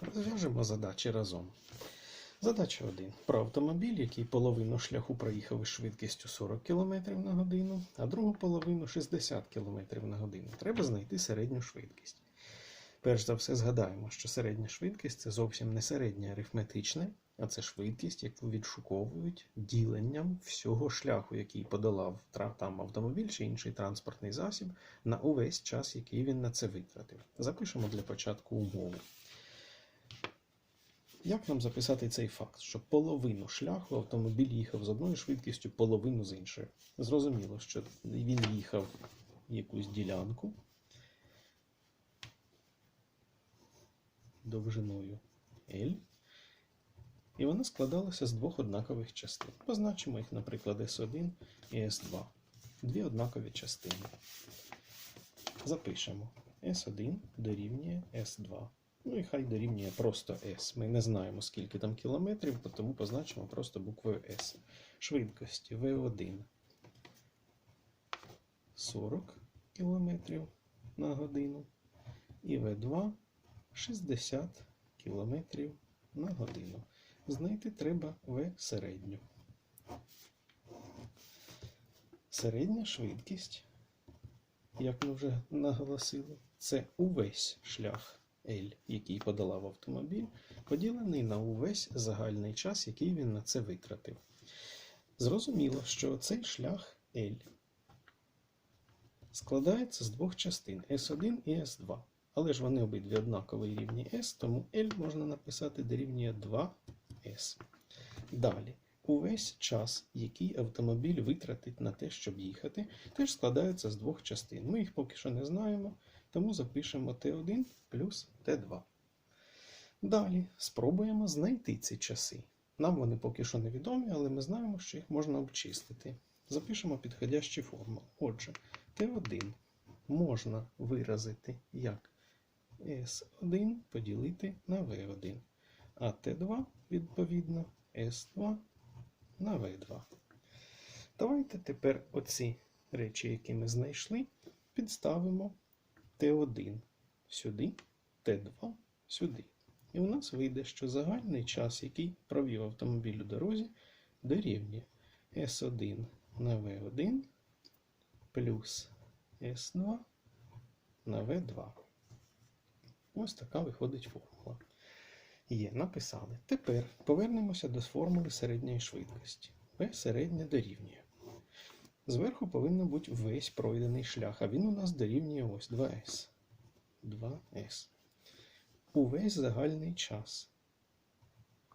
Розв'яжемо задачі разом. Задача 1. Про автомобіль, який половину шляху проїхав із швидкістю 40 км на годину, а другу половину 60 км на годину. Треба знайти середню швидкість. Перш за все згадаємо, що середня швидкість це зовсім не середня арифметична, а це швидкість, яку відшуковують діленням всього шляху, який подолав там автомобіль чи інший транспортний засіб на увесь час, який він на це витратив. Запишемо для початку умову. Як нам записати цей факт, що половину шляху автомобіль їхав з одною швидкістю, половину з іншою? Зрозуміло, що він їхав якусь ділянку довжиною L, і вона складалася з двох однакових частин. Позначимо їх, наприклад, S1 і S2. Дві однакові частини. Запишемо S1 дорівнює S2. Ну і хай дорівнює просто S. Ми не знаємо, скільки там кілометрів, тому позначимо просто буквою S. Швидкості V1 40 км на годину і V2 60 км на годину. Знайти треба V середню. Середня швидкість, як ми вже наголосили, це увесь шлях L, який подолав автомобіль, поділений на увесь загальний час, який він на це витратив. Зрозуміло, що цей шлях L складається з двох частин S1 і S2. Але ж вони обидві однакові рівні S, тому L можна написати дорівнює 2S. Далі, увесь час, який автомобіль витратить на те, щоб їхати, теж складається з двох частин. Ми їх поки що не знаємо, тому запишемо T1 плюс T2. Далі спробуємо знайти ці часи. Нам вони поки що невідомі, але ми знаємо, що їх можна обчислити. Запишемо підходящі формули. Отже, T1 можна виразити як S1 поділити на V1, а T2 відповідно S2 на V2. Давайте тепер оці речі, які ми знайшли, підставимо T1 сюди, T2 сюди. І у нас вийде, що загальний час, який провів автомобіль у дорозі, дорівнює S1 на V1 плюс S2 на V2. Ось така виходить формула. Є, написали. Тепер повернемося до формули середньої швидкості. V середня дорівнює. Зверху повинен бути весь пройдений шлях, а він у нас дорівнює ось 2S. 2S. Увесь загальний час.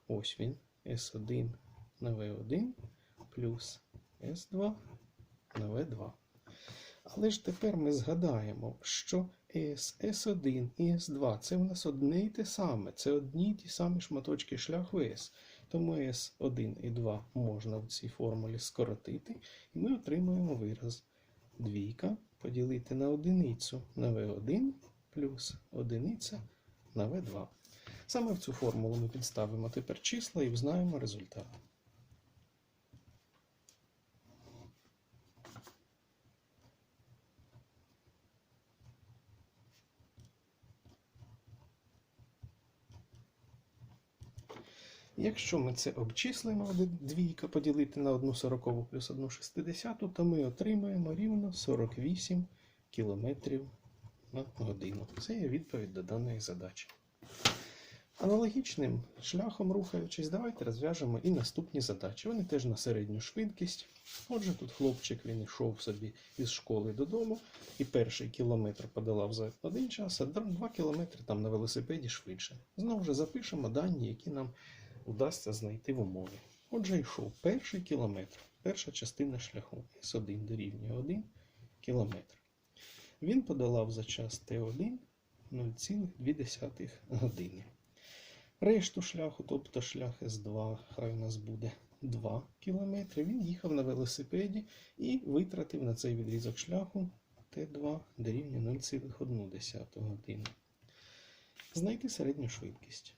Ось він. S1 на V1 плюс S2 на V2. Але ж тепер ми згадаємо, що S, S1 і S2 це в нас одне і те саме. Це одні й ті самі шматочки шляху S. Тому S1 і 2 можна в цій формулі скоротити, і ми отримуємо вираз. Двійка поділити на одиницю на V1 плюс одиниця на V2. Саме в цю формулу ми підставимо тепер числа і взнаємо результат. Якщо ми це обчислимо, двійка поділити на 1 сорокову плюс 1 шестидесяту, то ми отримаємо рівно 48 км на годину. Це є відповідь до даної задачі. Аналогічним шляхом рухаючись, давайте розв'яжемо і наступні задачі. Вони теж на середню швидкість. Отже, тут хлопчик він йшов собі із школи додому, і перший кілометр подолав за один час, а два кілометри там на велосипеді швидше. Знову ж запишемо дані, які нам вдасться знайти в умові. Отже, йшов перший кілометр, перша частина шляху С1 дорівнює 1 кілометр. Він подолав за час Т1 0,2 години. Решту шляху, тобто шлях С2, хай у нас буде 2 км, він їхав на велосипеді і витратив на цей відрізок шляху Т2 дорівнює 0,1 години. Знайти середню швидкість.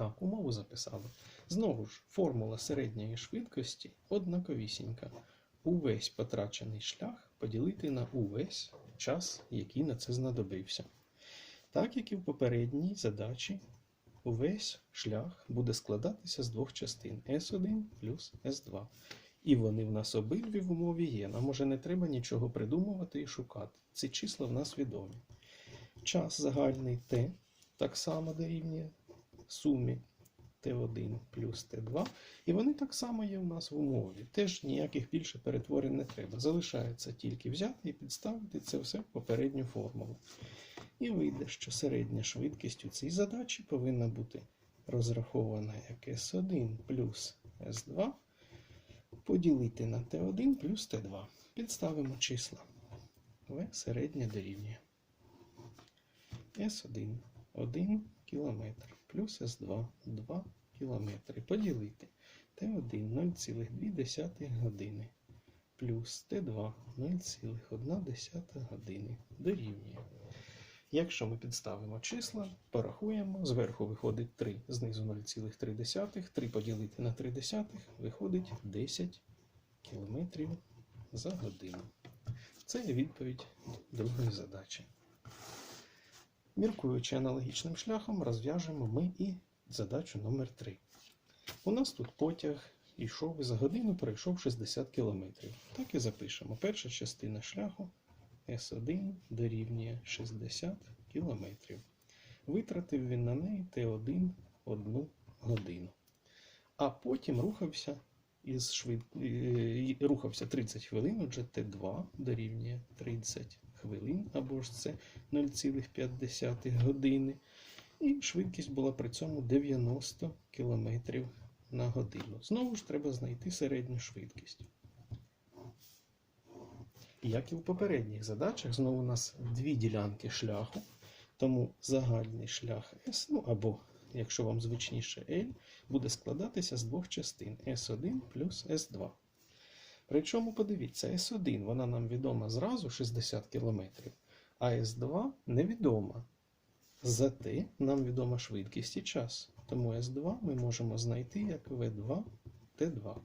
Так, умову записали. Знову ж, формула середньої швидкості однаковісінька. Увесь потрачений шлях поділити на увесь час, який на це знадобився. Так як і в попередній задачі, увесь шлях буде складатися з двох частин S1 плюс S2. І вони в нас обидві в умові є. Нам може не треба нічого придумувати і шукати. Ці числа в нас відомі. Час загальний t так само дорівнює сумі t1 плюс t2. І вони так само є в нас в умові. Теж ніяких більше перетворень не треба. Залишається тільки взяти і підставити це все в попередню формулу. І вийде, що середня швидкість у цій задачі повинна бути розрахована як S1 плюс S2 поділити на Т1 плюс Т2. Підставимо числа. В середня дорівнює. С1 1 км плюс С2 2 км. Поділити Т1 0,2 години плюс Т2 0,1 години дорівнює. Якщо ми підставимо числа, порахуємо, зверху виходить 3, знизу 0,3, 3 поділити на 3 десятих, виходить 10 км за годину. Це відповідь другої задачі. Міркуючи аналогічним шляхом, розв'яжемо ми і задачу номер 3. У нас тут потяг йшов і за годину пройшов 60 км. Так і запишемо. Перша частина шляху S1 дорівнює 60 км. Витратив він на неї Т1 1 годину. А потім рухався із швид... е, рухався 30 хвилин, отже Т2 дорівнює 30 хвилин, або ж це 0,5 години. І швидкість була при цьому 90 км на годину. Знову ж треба знайти середню швидкість. Як і в попередніх задачах, знову у нас дві ділянки шляху, тому загальний шлях S, ну або, якщо вам звичніше L, буде складатися з двох частин S1 плюс S2. Причому, подивіться, S1 вона нам відома зразу 60 км, а S2 невідома. Зате нам відома швидкість і час. Тому S2 ми можемо знайти як V2 T2.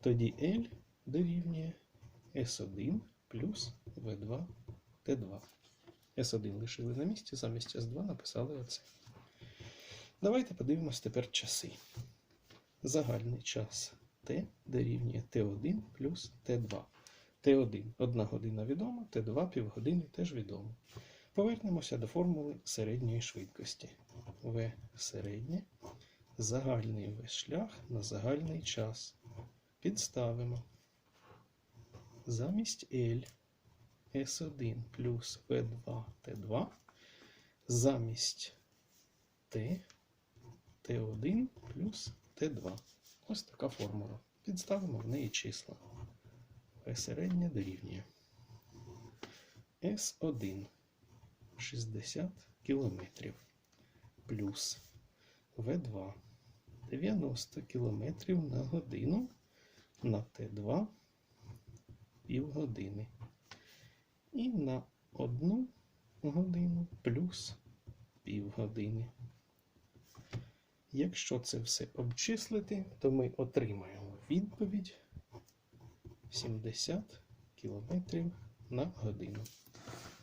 Тоді L дорівнює S1 плюс V2 T2. S1 лишили на місці, замість S2 написали оце. Давайте подивимось тепер часи. Загальний час T дорівнює T1 плюс T2. T1 1 година відома, T2 півгодини теж відомо. Повернемося до формули середньої швидкості. В середнє загальний весь шлях на загальний час. Підставимо. Замість L S1 плюс V2 T2 замість T T1 плюс T2. Ось така формула. Підставимо в неї числа. В середнє дорівнює. S1 60 км плюс В2 90 км на годину на Т2 півгодини. І на одну годину плюс півгодини. Якщо це все обчислити, то ми отримаємо відповідь 70 км на годину.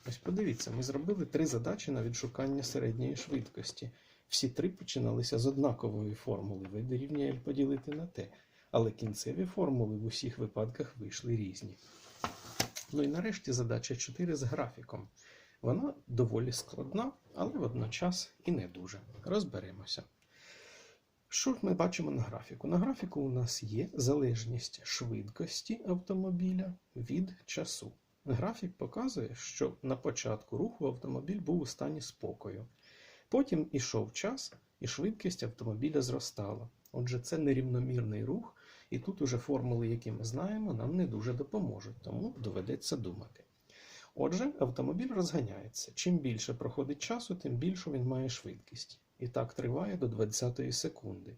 Ось подивіться, ми зробили три задачі на відшукання середньої швидкості. Всі три починалися з однакової формули. В дорівнює поділити на T. Але кінцеві формули в усіх випадках вийшли різні. Ну і нарешті задача 4 з графіком. Вона доволі складна, але водночас і не дуже. Розберемося. Що ж ми бачимо на графіку? На графіку у нас є залежність швидкості автомобіля від часу. Графік показує, що на початку руху автомобіль був у стані спокою. Потім ішов час, і швидкість автомобіля зростала. Отже, це нерівномірний рух, і тут уже формули, які ми знаємо, нам не дуже допоможуть, тому доведеться думати. Отже, автомобіль розганяється. Чим більше проходить часу, тим більшу він має швидкість. І так триває до 20 секунди.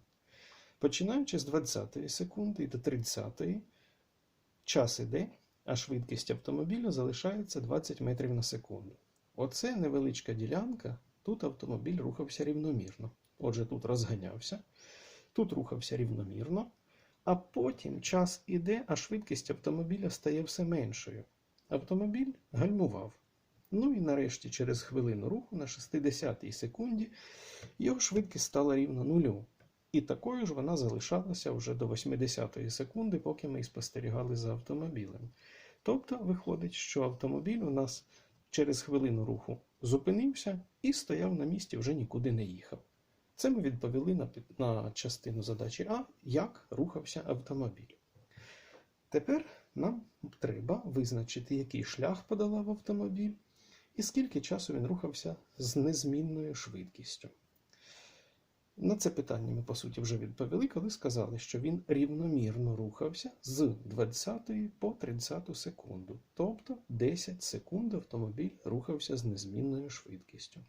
Починаючи з 20 секунди і до 30 час іде, а швидкість автомобіля залишається 20 метрів на секунду. Оце невеличка ділянка, тут автомобіль рухався рівномірно. Отже, тут розганявся, тут рухався рівномірно, а потім час іде, а швидкість автомобіля стає все меншою. Автомобіль гальмував. Ну і нарешті, через хвилину руху на 60-й секунді його швидкість стала рівна нулю. І такою ж вона залишалася вже до 80-ї секунди, поки ми спостерігали за автомобілем. Тобто виходить, що автомобіль у нас через хвилину руху зупинився і стояв на місці, вже нікуди не їхав. Це ми відповіли на, на частину задачі А, як рухався автомобіль. Тепер нам треба визначити, який шлях подолав автомобіль і скільки часу він рухався з незмінною швидкістю. На це питання ми, по суті, вже відповіли, коли сказали, що він рівномірно рухався з 20 по 30 секунду. Тобто 10 секунд автомобіль рухався з незмінною швидкістю.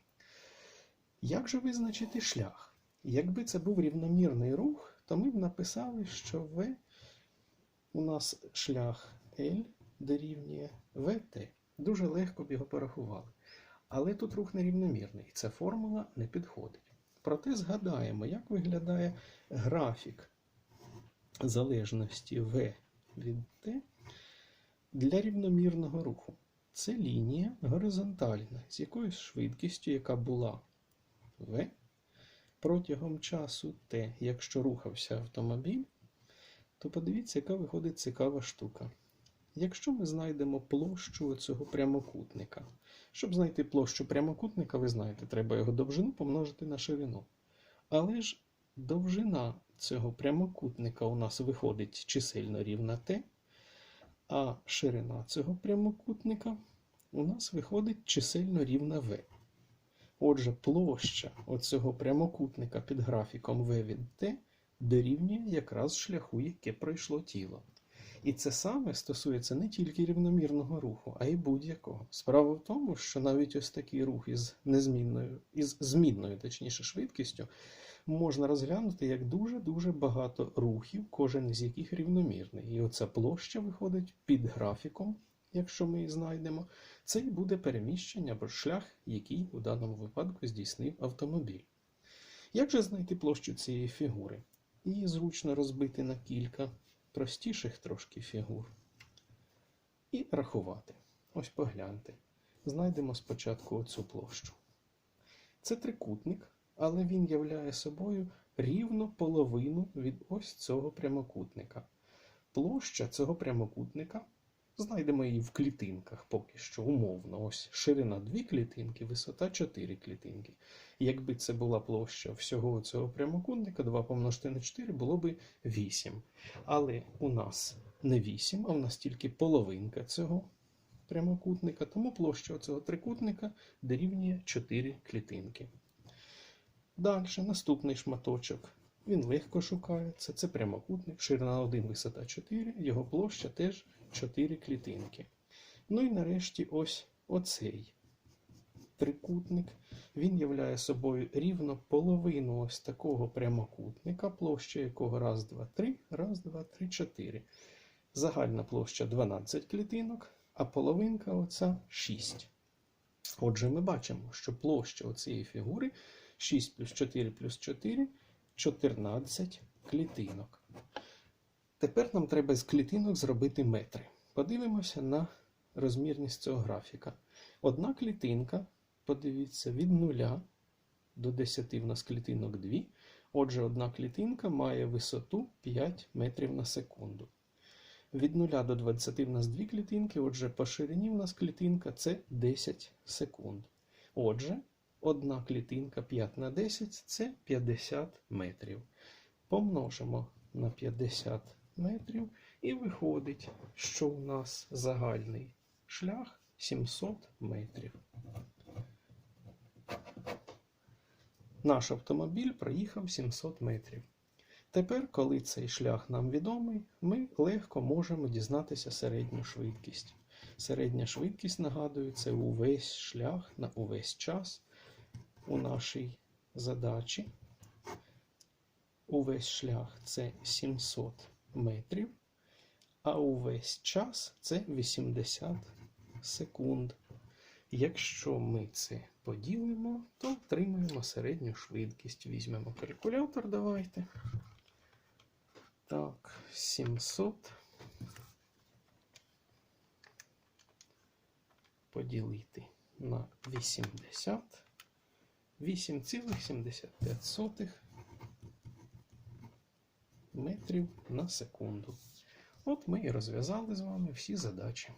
Як же визначити шлях? Якби це був рівномірний рух, то ми б написали, що В у нас шлях L дорівнює VT. Дуже легко б його порахували. Але тут рух нерівномірний, і ця формула не підходить. Проте згадаємо, як виглядає графік залежності V від T для рівномірного руху. Це лінія горизонтальна з якоюсь швидкістю, яка була V протягом часу T, якщо рухався автомобіль, то подивіться, яка виходить цікава штука. Якщо ми знайдемо площу цього прямокутника, щоб знайти площу прямокутника, ви знаєте, треба його довжину помножити на ширину. Але ж довжина цього прямокутника у нас виходить чисельно рівна t, а ширина цього прямокутника у нас виходить чисельно рівна v. Отже, площа оцього прямокутника під графіком v від t дорівнює якраз шляху, яке пройшло тіло. І це саме стосується не тільки рівномірного руху, а й будь-якого. Справа в тому, що навіть ось такий рух із незмінною, із змінною, точніше, швидкістю можна розглянути як дуже-дуже багато рухів, кожен із яких рівномірний. І оця площа виходить під графіком, якщо ми її знайдемо. Це і буде переміщення або шлях, який у даному випадку здійснив автомобіль. Як же знайти площу цієї фігури? Її зручно розбити на кілька простіших трошки фігур. І рахувати. Ось погляньте. Знайдемо спочатку оцю площу. Це трикутник, але він являє собою рівно половину від ось цього прямокутника. Площа цього прямокутника, знайдемо її в клітинках поки що умовно. Ось ширина 2 клітинки, висота 4 клітинки. Якби це була площа всього цього прямокутника, 2 помножити на 4 було би 8. Але у нас не 8, а в нас тільки половинка цього прямокутника, тому площа цього трикутника дорівнює 4 клітинки. Далі, наступний шматочок. Він легко шукається. Це прямокутник, ширина 1, висота 4, його площа теж 4 клітинки. Ну і нарешті ось оцей трикутник. Він являє собою рівно половину ось такого прямокутника, площа якого раз, два, три, раз, два, три, чотири. Загальна площа 12 клітинок, а половинка оця 6. Отже, ми бачимо, що площа цієї фігури 6 плюс 4 плюс 4 14 клітинок. Тепер нам треба з клітинок зробити метри. Подивимося на розмірність цього графіка. Одна клітинка, подивіться, від 0 до 10 в нас клітинок 2. Отже, одна клітинка має висоту 5 метрів на секунду. Від 0 до 20 в нас дві клітинки, отже, по ширині в нас клітинка це 10 секунд. Отже, одна клітинка 5 на 10 це 50 метрів. Помножимо на 50 метрів і виходить, що у нас загальний шлях 700 метрів. Наш автомобіль проїхав 700 метрів. Тепер, коли цей шлях нам відомий, ми легко можемо дізнатися середню швидкість. Середня швидкість, нагадую, це увесь шлях на увесь час у нашій задачі. Увесь шлях це 700 метрів, а увесь час це 80 секунд. Якщо ми це поділимо, то отримаємо середню швидкість. Візьмемо калькулятор, давайте. Так, 700 поділити на 80 8,75 метрів на секунду. От ми і розв'язали з вами всі задачі.